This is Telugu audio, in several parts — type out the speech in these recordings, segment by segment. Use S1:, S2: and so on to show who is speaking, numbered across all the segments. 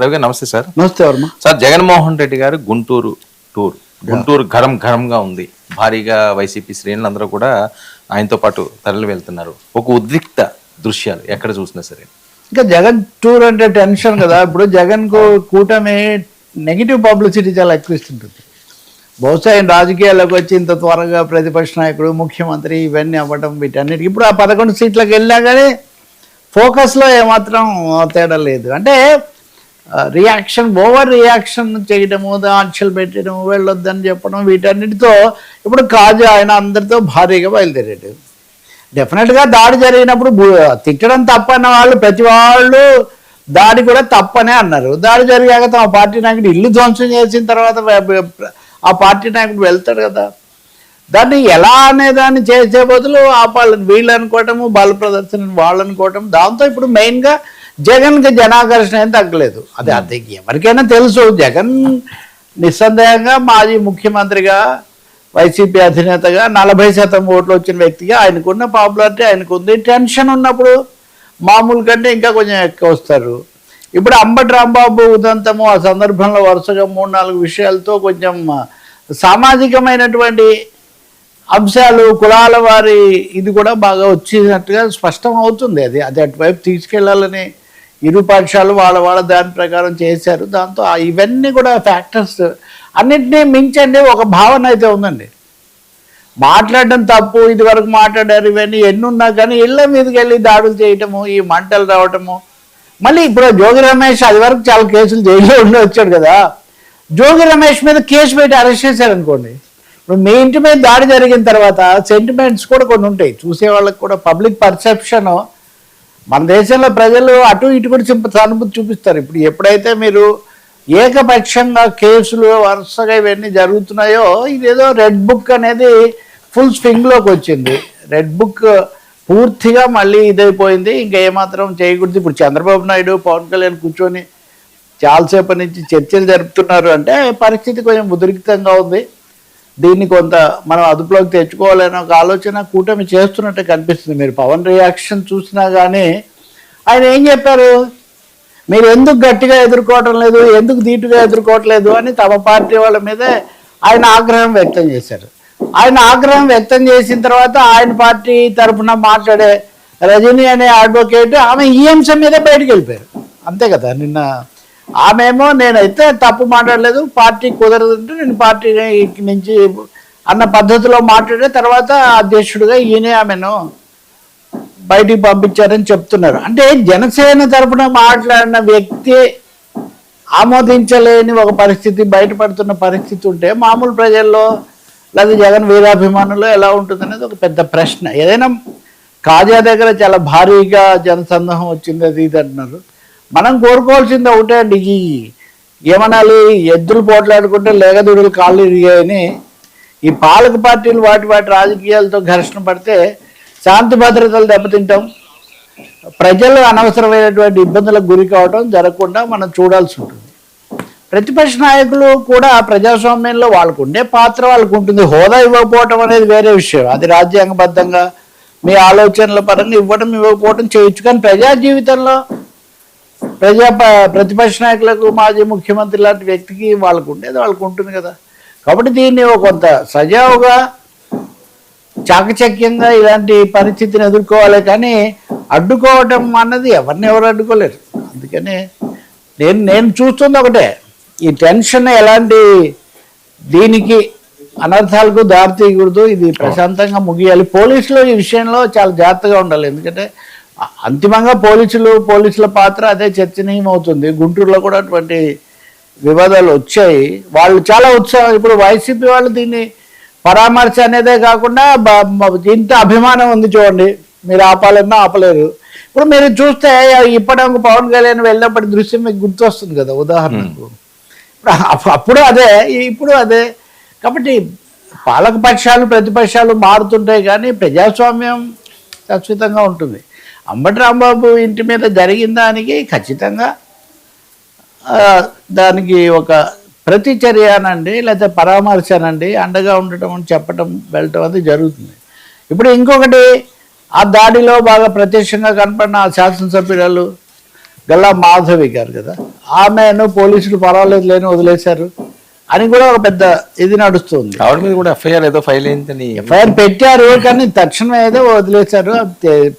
S1: రవి గారు నమస్తే సార్.
S2: నమస్తే Varma.
S1: Sir Jaganmohan Reddy garu Guntur tour. Guntur గరం గరంగా ఉంది. భారీగా వైసీపీ శ్రేణులందరూ కూడా ఆయనతో పాటు తరలి వెళ్తున్నారు. ఒక ఉద్రిక్త దృశ్యాలు ఎక్కడ చూసినా సరే.
S2: ఇంకా జగన్ టూర్ అంటే టెన్షన్ కదా. ఇప్పుడు జగన్కు కూటమి నెగిటివ్ పబ్లిసిటీ చాలా ఎక్కువ ఇస్తుంటుంది. బహుశా ఆయన రాజకీయాల్లోకి వచ్చి ఇంత త్వరగా ప్రతిపక్ష నాయకుడు ముఖ్యమంత్రి ఇవన్నీ అవ్వడం వీటన్నిటికి. ఇప్పుడు ఆ పదకొండు సీట్లకు వెళ్ళినా కానీ ఫోకస్లో ఏమాత్రం తేడా లేదు. అంటే రియాక్షన్ ఓవర్ రియాక్షన్ చేయడము ఆంక్షలు పెట్టడము వెళ్ళొద్దని చెప్పడం వీటన్నిటితో ఇప్పుడు కాజు ఆయన అందరితో భారీగా బయలుదేరాడు. డెఫినెట్గా దాడి జరిగినప్పుడు తిట్టడం తప్పన్న వాళ్ళు ప్రతి వాళ్ళు దాడి కూడా తప్పనే అన్నారు. దాడి జరిగాక తమ పార్టీ నాయకుడు ఇల్లు ధ్వంసం చేసిన తర్వాత ఆ పార్టీ నాయకుడు వెళ్తాడు కదా. దాన్ని ఎలా అనేదాన్ని చేసే బదులు ఆ వాళ్ళని వీళ్ళు అనుకోవటము బల ప్రదర్శన వాళ్ళు అనుకోవటం దాంతో ఇప్పుడు మెయిన్గా జగన్కి జనాకర్షణ ఏం తగ్గలేదు. అది అది ఎవరికైనా తెలుసు జగన్ నిస్సందేహంగా మాజీ ముఖ్యమంత్రిగా వైసీపీ అధినేతగా నలభై శాతం ఓట్లు వచ్చిన వ్యక్తిగా ఆయనకున్న పాపులారిటీ ఆయనకు ఉంది టెన్షన్ ఉన్నప్పుడు మామూలు కంటే ఇంకా కొంచెం ఎక్కువ వస్తారు. ఇప్పుడు అంబటి రాంబాబు ఉదంతము ఆ సందర్భంలో వరుసగా మూడు నాలుగు విషయాలతో కొంచెం సామాజికమైనటువంటి అంశాలు కులాల వారి ఇది కూడా బాగా వచ్చినట్టుగా స్పష్టం అవుతుంది అది అది అటువైపు తీసుకెళ్ళాలని ఇరు పక్షాలు వాళ్ళ వాళ్ళ దాని ప్రకారం చేశారు. దాంతో ఇవన్నీ కూడా ఫ్యాక్టర్స్ అన్నింటినీ మించండి ఒక భావన అయితే ఉందండి. మాట్లాడడం తప్పు ఇది వరకు మాట్లాడారు ఇవన్నీ ఎన్ని ఉన్నా కానీ ఇళ్ళ మీదకి వెళ్ళి దాడులు చేయటము ఈ మంటలు రావటము. మళ్ళీ ఇప్పుడు జోగి రమేష్ అది వరకు చాలా కేసులు జైల్లో ఉండి వచ్చాడు కదా. జోగి రమేష్ మీద కేసు పెట్టి అరెస్ట్ చేశారు అనుకోండి ఇప్పుడు మీ ఇంటి మీద దాడి జరిగిన తర్వాత సెంటిమెంట్స్ కూడా కొన్ని ఉంటాయి. చూసే వాళ్ళకి కూడా పబ్లిక్ పర్సెప్షన్ మన దేశంలో ప్రజలు అటు ఇటు కూడా సింప సానుభూతి చూపిస్తారు. ఇప్పుడు ఎప్పుడైతే మీరు ఏకపక్షంగా కేసులు వరుసగా ఇవన్నీ జరుగుతున్నాయో ఇదేదో రెడ్ బుక్ అనేది ఫుల్ స్వింగ్లోకి వచ్చింది. రెడ్ బుక్ పూర్తిగా మళ్ళీ ఇదైపోయింది. ఇంకా ఏమాత్రం చేయకూడదు. ఇప్పుడు చంద్రబాబు నాయుడు పవన్ కళ్యాణ్ కూర్చొని చాలాసేపటి నుంచి చర్చలు జరుపుతున్నారు అంటే పరిస్థితి కొంచెం ఉద్రిక్తంగా ఉంది. దీన్ని కొంత మనం అదుపులోకి తెచ్చుకోవాలనే ఒక ఆలోచన కూటమి చేస్తున్నట్టు కనిపిస్తుంది. మీరు పవన్ రియాక్షన్ చూసినా కానీ ఆయన ఏం చెప్పారు? మీరు ఎందుకు గట్టిగా ఎదుర్కోవటం లేదు? ఎందుకు ధీటుగా ఎదుర్కోవట్లేదు? అని తమ పార్టీ వాళ్ళ మీదే ఆయన ఆగ్రహం వ్యక్తం చేశారు. ఆయన ఆగ్రహం వ్యక్తం చేసిన తర్వాత ఆయన పార్టీ తరఫున మాట్లాడే రజనీ అనే అడ్వకేట్ ఆమె ఈ అంశం మీదే బయటకు వెళ్ళిపోయారు. అంతే కదా నిన్న ఆమెమో నేనైతే తప్పు మాట్లాడలేదు. పార్టీ కుదరదంటే నేను పార్టీ నుంచి అన్న పద్ధతిలో మాట్లాడే తర్వాత అధ్యక్షుడిగా ఈయనే ఆమెను బయటికి పంపించారని చెప్తున్నారు. అంటే జనసేన తరపున మాట్లాడిన వ్యక్తి ఆమోదించలేని ఒక పరిస్థితి బయటపడుతున్న పరిస్థితి ఉంటే మామూలు ప్రజల్లో లేదా జగన్ వీరాభిమానులు ఎలా ఉంటుంది అనేది ఒక పెద్ద ప్రశ్న. ఏదైనా కాజా దగ్గర చాలా భారీగా జనసందోహం వచ్చింది అది ఇది అంటున్నారు. మనం కోరుకోవాల్సింది ఒకటే అండి ఈ ఏమనాలి ఎద్దులు పోట్లాడుకుంటే లేగదుడులు కాళ్ళు ఇరిగాయని ఈ పాలక పార్టీలు వాటి వాటి రాజకీయాలతో ఘర్షణ పడితే శాంతి భద్రతలు దెబ్బతింటాం. ప్రజలు అనవసరమైనటువంటి ఇబ్బందులకు గురి కావడం జరగకుండా మనం చూడాల్సి ఉంటుంది. ప్రతిపక్ష నాయకులు కూడా ప్రజాస్వామ్యంలో వాళ్ళకు ఉండే పాత్ర వాళ్ళకు ఉంటుంది. హోదా ఇవ్వకపోవటం అనేది వేరే విషయం. అది రాజ్యాంగబద్ధంగా మీ ఆలోచనల పరంగా ఇవ్వడం ఇవ్వకపోవడం చేయొచ్చు. కానీ ప్రజా జీవితంలో ప్రజా ప్రతిపక్ష నాయకులకు మాజీ ముఖ్యమంత్రి లాంటి వ్యక్తికి వాళ్ళకు ఉండేది వాళ్ళకు ఉంటుంది కదా. కాబట్టి దీన్ని ఒక కొంత సజావుగా చాకచక్యంగా ఇలాంటి పరిస్థితిని ఎదుర్కోవాలి కానీ అడ్డుకోవటం అన్నది ఎవరిని ఎవరు అడ్డుకోలేరు. అందుకని నేను నేను చూస్తుంది ఒకటే ఈ టెన్షన్ ఎలాంటి దీనికి అనర్థాలకు దారితీయకూడదు ఇది ప్రశాంతంగా ముగియాలి. పోలీసులు ఈ విషయంలో చాలా జాగ్రత్తగా ఉండాలి. ఎందుకంటే అంతిమంగా పోలీసులు పోలీసుల పాత్ర అదే చర్చనీయం అవుతుంది గుంటూరులో కూడా అటువంటి వివాదాలు వచ్చాయి. వాళ్ళు చాలా ఉత్సాహం. ఇప్పుడు వైసీపీ వాళ్ళు దీన్ని పరామర్శ అనేదే కాకుండా ఇంత అభిమానం ఉంది చూడండి. మీరు ఆపాలన్నా ఆపలేరు. ఇప్పుడు మీరు చూస్తే ఇప్పటికి పవన్ కళ్యాణ్ వెళ్ళినప్పటి దృశ్యం మీకు గుర్తొస్తుంది కదా ఉదాహరణకు. ఇప్పుడు అప్పుడు అదే ఇప్పుడు అదే. కాబట్టి పాలక పక్షాలు ప్రతిపక్షాలు మారుతుంటాయి కానీ ప్రజాస్వామ్యం ఖచ్చితంగా ఉంటుంది. అంబటి రాంబాబు ఇంటి మీద జరిగిన దానికి ఖచ్చితంగా దానికి ఒక ప్రతిచర్య అనండి లేకపోతే పరామర్శనండి అండగా ఉండటం అని చెప్పటం వెళ్ళటం అది జరుగుతుంది. ఇప్పుడు ఇంకొకటి ఆ దాడిలో బాగా ప్రత్యక్షంగా కనపడిన ఆ శాసనసభ్యురాలు గల్లా మాధవి గారు కదా ఆమెను పోలీసులు పర్వాలేదు లేని వదిలేశారు. అని కూడా ఒక పెద్ద ఇది నడుస్తుంది.
S1: ఆవిడ మీద కూడా ఎఫ్ఐఆర్ ఏదో ఫైల్ అయిందని
S2: ఎఫ్ఐఆర్ పెట్టారు కానీ తక్షణం ఏదో వదిలేశారు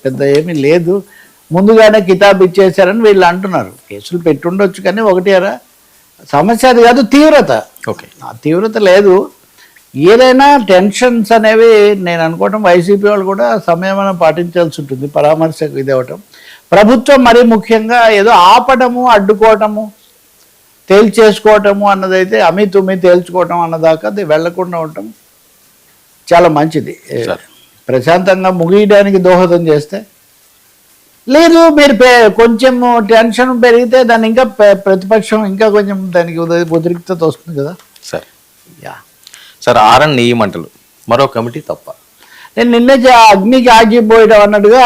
S2: పెద్ద ఏమీ లేదు. ముందుగానే కితాబ్ ఇచ్చేశారని వీళ్ళు అంటున్నారు. కేసులు పెట్టుండొచ్చు కానీ ఒకటి అరా సమస్య అది కాదు తీవ్రత.
S1: ఓకే.
S2: ఆ తీవ్రత లేదు. ఏదైనా టెన్షన్స్ అనేవి నేను అనుకోవటం వైసీపీ వాళ్ళు కూడా సమయమైన పాటించాల్సి ఉంటుంది పరామర్శకు ఇది అవ్వటం. ప్రభుత్వం మరీ ముఖ్యంగా ఏదో ఆపడము అడ్డుకోవటము తేల్చేసుకోవటము అన్నదైతే అమి తుమ్మి తేల్చుకోవటం అన్నదాకా అది వెళ్ళకుండా ఉండటం చాలా మంచిది. ప్రశాంతంగా ముగియడానికి దోహదం చేస్తే లేదు మీరు కొంచెం టెన్షన్ పెరిగితే దాన్ని ఇంకా ప్రతిపక్షం ఇంకా కొంచెం దానికి ఉద- ఉద్రిక్తత వస్తుంది కదా.
S1: సరే.
S2: యా.
S1: సార్ ఆర్ఎన్ నెయ్యి మంటలు మరో కమిటీ తప్ప.
S2: నేను నిన్నే అగ్నికి ఆగిపోయడం అన్నట్టుగా